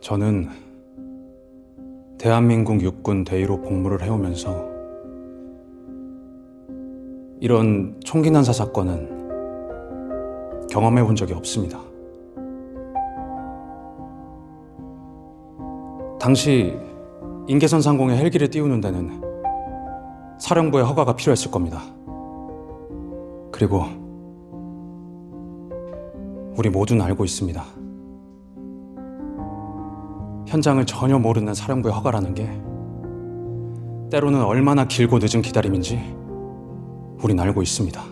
저는 대한민국 육군 대위로 복무를 해오면서 이런 총기 난사 사건은 경험해 본 적이 없습니다. 당시 인계선 상공에 헬기를 띄우는 데는 사령부의 허가가 필요했을 겁니다. 그리고 우리 모두는 알고 있습니다. 현장을 전혀 모르는 사령부의 허가라는 게 때로는 얼마나 길고 늦은 기다림인지 우린 알고 있습니다.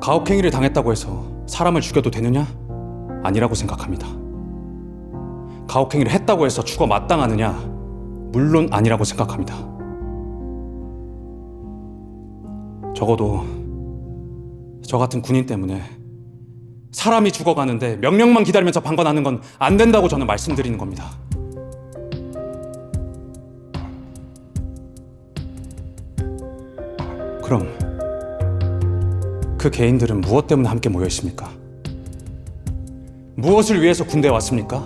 가혹행위를 당했다고 해서 사람을 죽여도 되느냐? 아니라고 생각합니다. 가혹행위를 했다고 해서 죽어 마땅하느냐? 물론 아니라고 생각합니다. 적어도 저 같은 군인 때문에 사람이 죽어가는데 명령만 기다리면서 방관하는 건 안 된다고 저는 말씀드리는 겁니다. 그럼 그 개인들은 무엇 때문에 함께 모여 있습니까? 무엇을 위해서 군대에 왔습니까?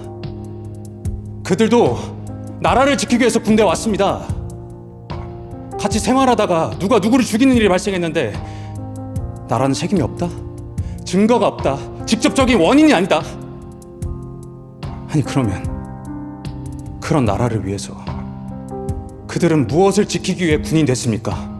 그들도 나라를 지키기 위해서 군대에 왔습니다. 같이 생활하다가 누가 누구를 죽이는 일이 발생했는데 나라는 책임이 없다? 증거가 없다? 직접적인 원인이 아니다? 아니 그러면 그런 나라를 위해서 그들은 무엇을 지키기 위해 군인 됐습니까?